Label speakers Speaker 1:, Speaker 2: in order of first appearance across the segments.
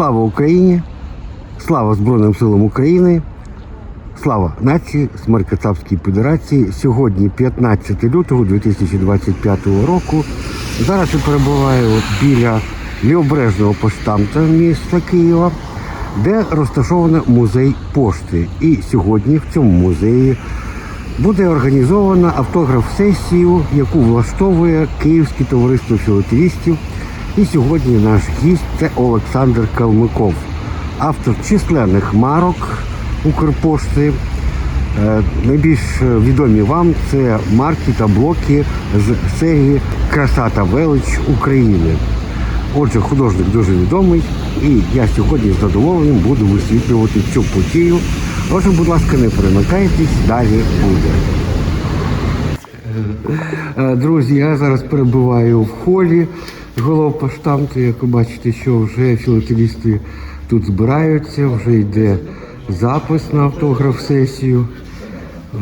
Speaker 1: Слава Україні! Слава Збройним силам України! Слава нації, смерть Федерації. Сьогодні 15 лютого 2025 року. Зараз я перебуваю біля лівобережного поштамта міста Києва, де розташовано музей пошти. І сьогодні в цьому музеї буде організована автограф-сесію, яку влаштовує Київське товариство філателістів. І сьогодні наш гість це Олександр Калмиков, автор численних марок Укрпошти. Е, Найбільш відомі вам це марки та блоки з серії Краса та велич України. Отже, художник дуже відомий, і я сьогодні з задоволенням буду висвітлювати цю подію. Отже, будь ласка, не перемикайтесь, далі буде. Е, Друзі, я зараз перебуваю в холі головпоштамту. Як ви бачите, що вже філателісти тут збираються, вже йде запис на автограф-сесію.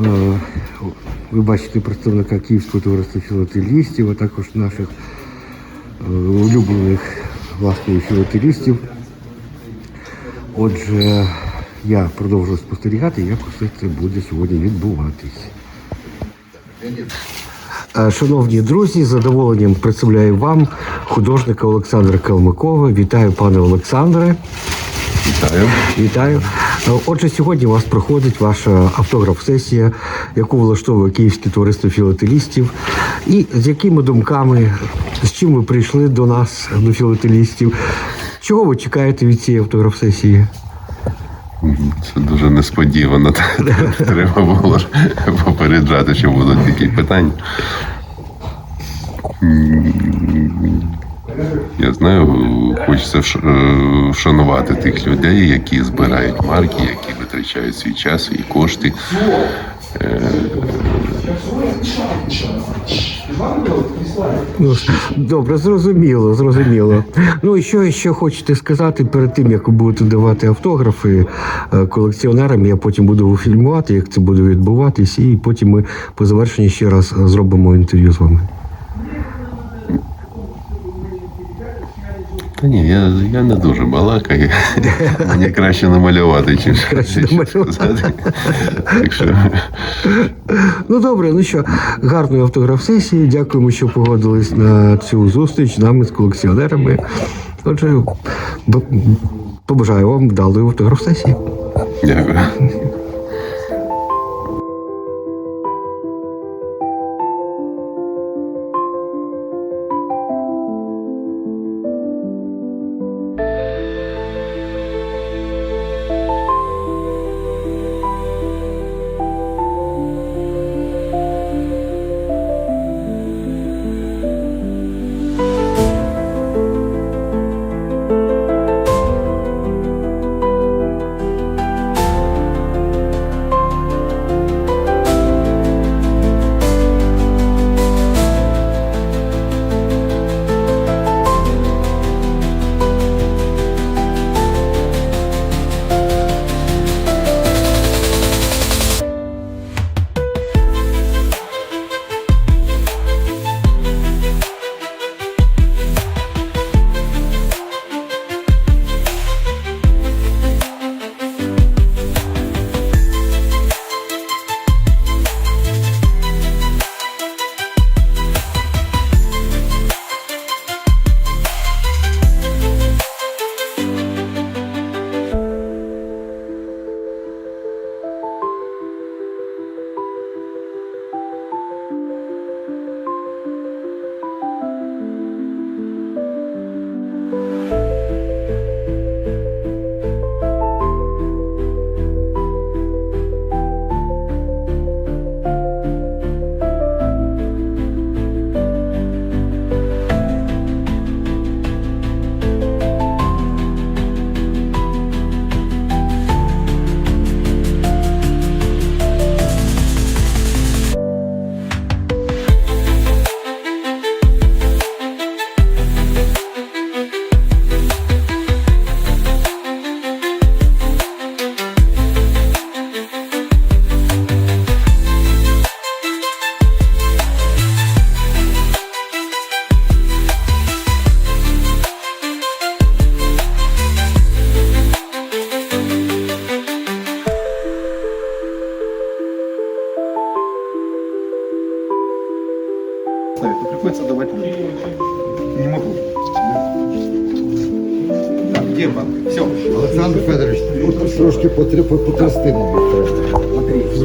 Speaker 1: Е, Ви бачите представника Київського товариства філателістів, а також наших е, улюблених власне філателістів. Отже, я продовжую спостерігати, як усе це буде сьогодні відбуватись. Е, Шановні друзі, з задоволенням представляю вам художника Олександра Калмикова. Вітаю, пане Олександре.
Speaker 2: Вітаю.
Speaker 1: Вітаю. Е, Отже, сьогодні у вас проходить ваша автограф-сесія, яку влаштовує Київське товариство філателістів. І з якими думками, з чим ви прийшли до нас, до філателістів? Чого ви чекаєте від цієї автограф-сесії?
Speaker 2: Це дуже несподівано. Треба було попереджати, що будуть такі питання. Я знаю, хочеться е, вшанувати тих людей, які збирають марки, які витрачають свій час і кошти.
Speaker 1: Ну, добре, зрозуміло, зрозуміло. Ну і що ще хочете сказати перед тим, як будете давати автографи е, колекціонерам? Я потім буду фільмувати, як це буде відбуватись, і потім ми по завершенні ще раз зробимо інтерв'ю з вами.
Speaker 2: Та ні, я, я не дуже балакаю. Мені краще намалювати, чим
Speaker 1: Краще намалювати.
Speaker 2: сказати. Так що
Speaker 1: Ну добре, ну що, гарної автограф-сесії. Дякуємо, що погодились на цю зустріч з нами з колекціонерами. Отже, побажаю вам вдалої автограф-сесії.
Speaker 2: дякую.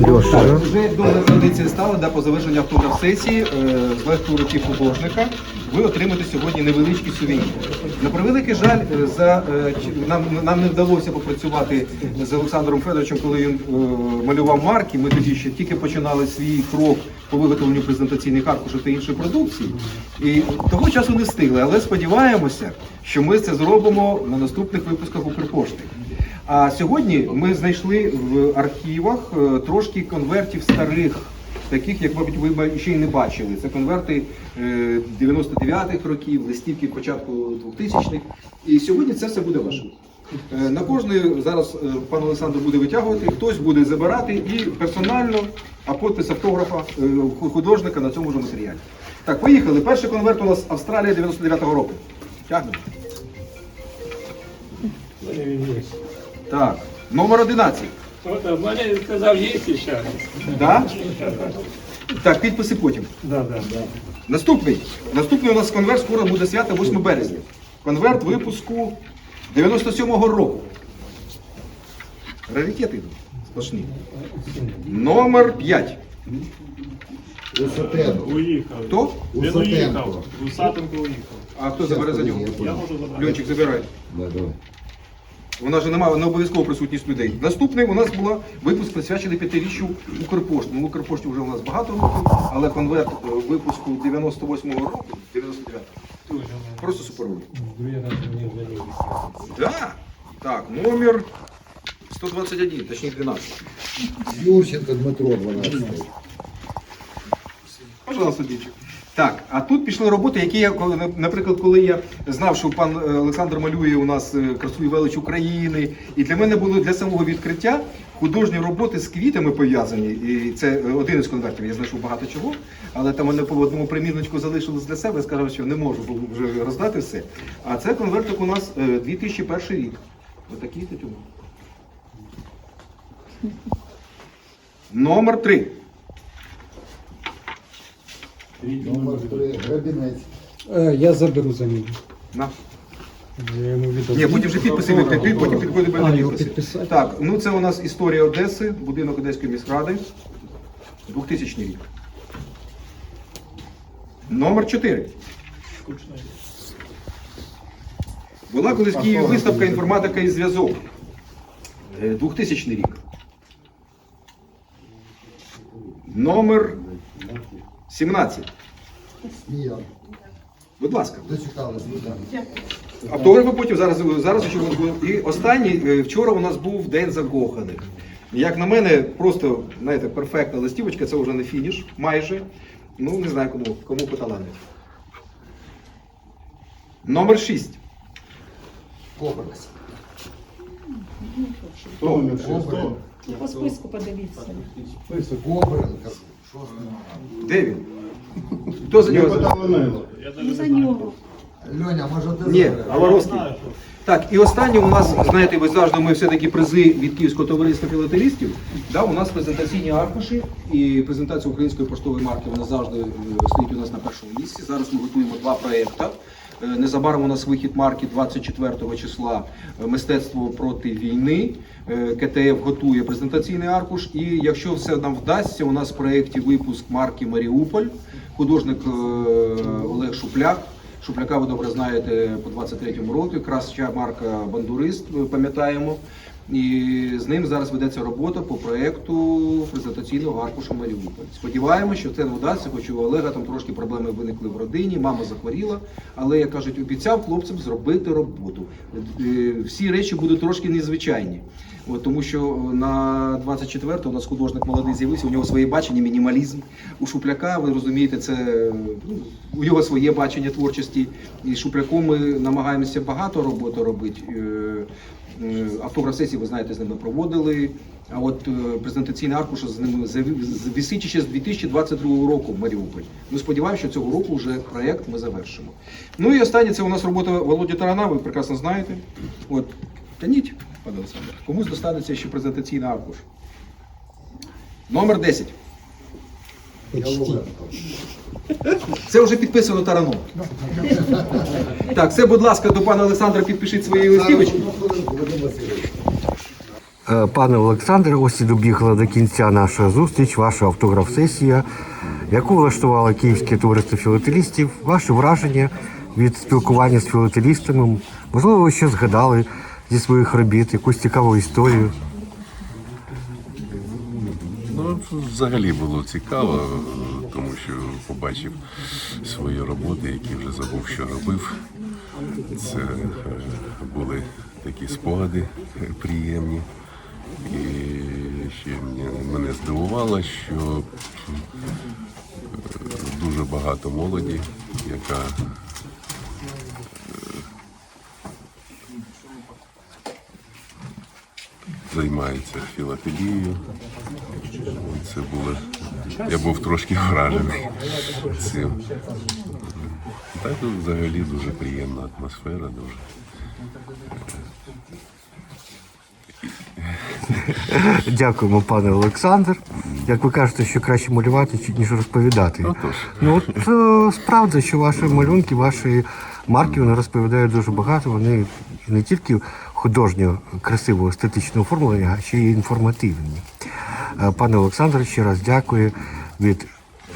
Speaker 1: Льоша,
Speaker 3: вже довга традиція стала, да, по завершенню автограф сесії е, з легкої руки художника ви отримаєте сьогодні невеличкий сувенір. На превеликий жаль, е, за, е, нам, нам не вдалося попрацювати з Олександром Федоровичем, коли він малював марки. Ми тоді ще тільки починали свій крок по виготовленню презентаційних аркушів та іншої продукції. І того часу не встигли, але сподіваємося, що ми це зробимо на наступних випусках Укрпошти. А сьогодні ми знайшли в архівах е, трошки конвертів старих, таких, як, мабуть, ви ще й не бачили. Це конверти е, 99-х років, листівки початку 2000-х. І сьогодні це все буде ваше. Е, На кожний зараз е, пан Олександр буде витягувати, хтось буде забирати і персонально, а підпис автографа е, художника на цьому ж матеріалі. Так, поїхали. Перший конверт у нас Австралія 99-го року. Тягнемо. Так, номер 11.
Speaker 4: Кто-то, Валя сказал, есть еще.
Speaker 3: Да? Так, підписи потім.
Speaker 4: Да, да, да.
Speaker 3: Наступний. Наступний у нас конверт скоро буде свято 8 березня. Конверт випуску 97-го року. Раритети йдуть сплошні. Номер 5.
Speaker 5: Усатенко.
Speaker 4: Уїхав.
Speaker 3: Хто?
Speaker 4: Він
Speaker 5: Усатенко.
Speaker 4: уїхав. Усатенко уїхав.
Speaker 3: А хто забере за нього?
Speaker 5: Я
Speaker 4: Я можу забрати.
Speaker 3: Льончик, забирай.
Speaker 5: Да, давай.
Speaker 3: У нас же немає не обов'язково присутність людей. Наступний у нас була випуск присвячений п'ятиріччю Укрпошти. Ну, Укрпошті вже у нас багато років, але конверт е, випуску 98-го року, 99-го, просто суперовий.
Speaker 4: взяли.
Speaker 3: Да. Так, номер 121, точніше 12.
Speaker 5: Юрченко Дмитро 12.
Speaker 3: Пожалуйста, дівчик. Так, а тут пішли роботи, які я, наприклад, коли я знав, що пан е, Олександр малює у нас е, красу і велич України, і для мене було для самого відкриття художні роботи з квітами пов'язані. І це е, один із конвертів, я знайшов багато чого, але там мене по одному примірничку залишилось для себе, сказав, що не можу вже роздати все. А це конвертик у нас е, 2001 рік. Отакий тютюн. Номер 3.
Speaker 5: Номер 3. Грабінець.
Speaker 6: Е, Я заберу за нього.
Speaker 3: На.
Speaker 6: Я йому віддав.
Speaker 3: Ні, потім вже підписи викликати, потім підходить
Speaker 6: А, його
Speaker 3: підписи.
Speaker 6: підписати?
Speaker 3: Так, ну це у нас історія Одеси, будинок Одеської міськради, 2000 рік. Номер 4. Була колись в Києві виставка інформатика і зв'язок. Е, 2000 рік. Номер 17.
Speaker 5: Сміян.
Speaker 3: Будь ласка.
Speaker 5: Дочекались. да.
Speaker 3: Автографи потім зараз зараз ще буде. І останній е, вчора у нас був день закоханих. Як на мене, просто знаєте, перфектна листівочка, це вже не фініш, майже. Ну не знаю кому кому поталанить. Номер 6.
Speaker 5: Кобракс.
Speaker 7: По списку подивіться.
Speaker 5: Кобренко. Шостий.
Speaker 3: Де він? Хто за нього?
Speaker 7: За нього.
Speaker 5: Льоня, може ти
Speaker 3: Ні,
Speaker 5: забереш?
Speaker 3: Аваровський. Так, і останнє у нас, знаєте, ви завжди ми все-таки призи від Київського товариства філателістів. Да, у нас презентаційні аркуші і презентація української поштової марки вона завжди е, стоїть у нас на першому місці. Зараз ми готуємо два проекти. Е, Незабаром у нас вихід марки 24 числа е, мистецтво проти війни. Е, КТФ готує презентаційний аркуш. І якщо все нам вдасться, у нас в проєкті випуск марки Маріуполь, художник Олег Шупляк. Шупляка ви добре знаєте по 23-му року, якраз ще марка Бандурист, пам'ятаємо. І з ним зараз ведеться робота по проєкту презентаційного аркушу Маріуполь. Сподіваємося, що це не вдасться, хоч у Олега там трошки проблеми виникли в родині, мама захворіла, але як кажуть, обіцяв хлопцям зробити роботу. Е, Всі речі будуть трошки незвичайні. Тому що на 24 у нас художник молодий з'явився, у нього своє бачення, мінімалізм. У Шупляка, ви розумієте, це ну, у нього своє бачення творчості. І з Шупляком ми намагаємося багато роботи робити. Е, е, Автограф ви знаєте, з ними проводили. А от е, презентаційний аркуш з ними висить ще з 2022 року в Маріуполь. Ми сподіваємося, що цього року вже проєкт ми завершимо. Ну і останнє це у нас робота Володі Тарана, ви прекрасно знаєте. От, тяніть, пане Олександр. Комусь достанеться ще презентаційний аркуш. Номер 10. Це вже підписано тараном. Так, це, будь ласка, до пана Олександра підпишіть свої листівочки.
Speaker 1: Е, Пане Олександре, ось і добігла до кінця наша зустріч, ваша автограф-сесія, яку влаштувало Київське товариство філателістів. Ваші враження від спілкування з філателістами. Можливо, ви ще згадали зі своїх робіт якусь цікаву історію.
Speaker 2: Ну, взагалі було цікаво, тому що побачив свої роботи, які вже забув, що робив. Це е, були такі спогади приємні. І ще мене- мене здивувало, що е, дуже багато молоді, яка займається філателією. Це було. Я був трошки вражений цим. Так ну, взагалі дуже приємна атмосфера, дуже.
Speaker 1: Дякуємо, пане Олександр. Як ви кажете, що краще малювати, ніж розповідати.
Speaker 2: Отож.
Speaker 1: Ну от е, справді, що ваші малюнки, ваші марки вони розповідають дуже багато. Вони не тільки художньо красиво естетично оформлені, а ще й інформативні. Е, Пане Олександр, ще раз дякую від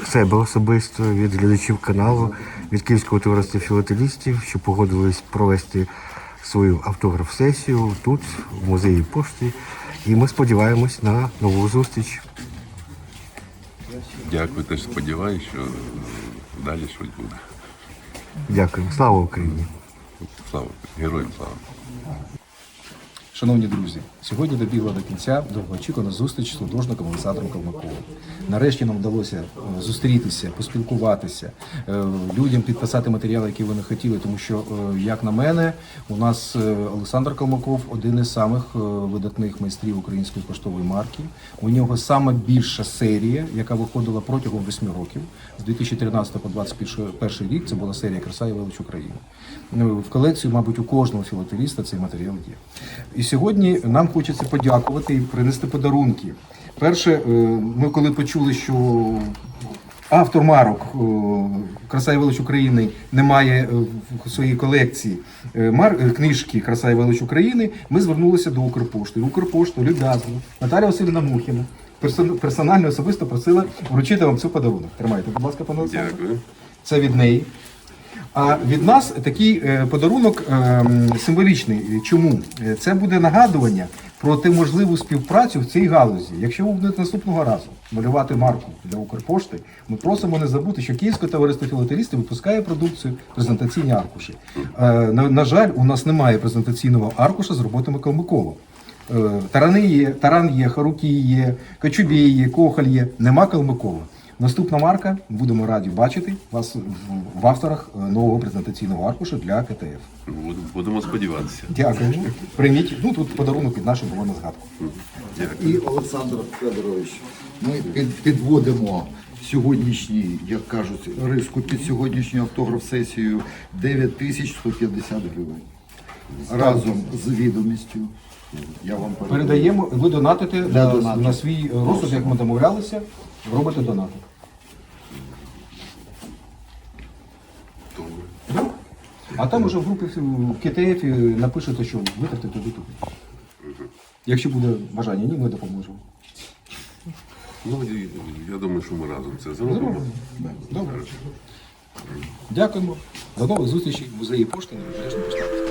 Speaker 1: себе особисто, від глядачів каналу, від Київського товариства філателістів, що погодились провести свою автограф-сесію тут, в музеї пошти. І ми сподіваємось на нову зустріч.
Speaker 2: Дякую, теж сподіваюся, що далі щось буде.
Speaker 1: Дякую. Слава Україні!
Speaker 2: Слава, героям слава.
Speaker 3: Шановні друзі, сьогодні добігла до кінця довгоочікувана зустріч з художником Олександром Калмаковим. Нарешті нам вдалося е, зустрітися, поспілкуватися, е, людям підписати матеріали, які вони хотіли. Тому що, е, як на мене, у нас Олександр Калмаков один із самих видатних майстрів української поштової марки. У нього сама більша серія, яка виходила протягом восьми років з 2013 по 2021 рік. Це була серія Краса і велич України. Ну, В колекцію, мабуть, у кожного філателіста цей матеріал є. І сьогодні нам хочеться подякувати і принести подарунки. Перше, е, ми коли почули, що автор марок е, Краса і велич України не має е, в своїй колекції книжки Краса і велич України, ми звернулися до Укрпошти. Укрпошту люб'язно Наталя Васильівна Мухіна персонально особисто просила вручити вам цю подарунок. Тримайте, будь ласка, пане Олександр.
Speaker 2: Дякую.
Speaker 3: Це від неї. А від нас такий е, подарунок е, символічний. Чому? Е, Це буде нагадування про ту можливу співпрацю в цій галузі. Якщо ви будете наступного разу малювати марку для Укрпошти, ми просимо не забути, що Київське товариство філателістів випускає продукцію презентаційні аркуші. На, жаль, у нас немає презентаційного аркуша з роботами Калмикова. Тарани є, таран є, харуки є, кочубій є, кохаль є. Нема Калмикова. Наступна марка, будемо раді бачити вас в- авторах е, нового презентаційного аркуша для КТФ.
Speaker 2: Будемо- сподіватися.
Speaker 3: Дякую. Прийміть. Ну тут подарунок від нашого було на згадку.
Speaker 2: Дякую.
Speaker 5: І Олександр Федорович, ми підводимо сьогоднішній, як кажуть, риску під сьогоднішню автограф-сесію 9150 гривень. Разом з відомістю. Я вам передаю.
Speaker 3: Передаємо, ви донатите на, на свій розсуд, як ми домовлялися, робите донати.
Speaker 2: Добре.
Speaker 3: А там уже в групі в КТФ напишете, що витратите туди туди. Якщо буде бажання, ні, ми допоможемо.
Speaker 2: Ну, і я думаю, що ми разом це зробимо.
Speaker 3: Добре. Дякуємо. До нових зустрічей в музеї пошти на Небережній Поштарці.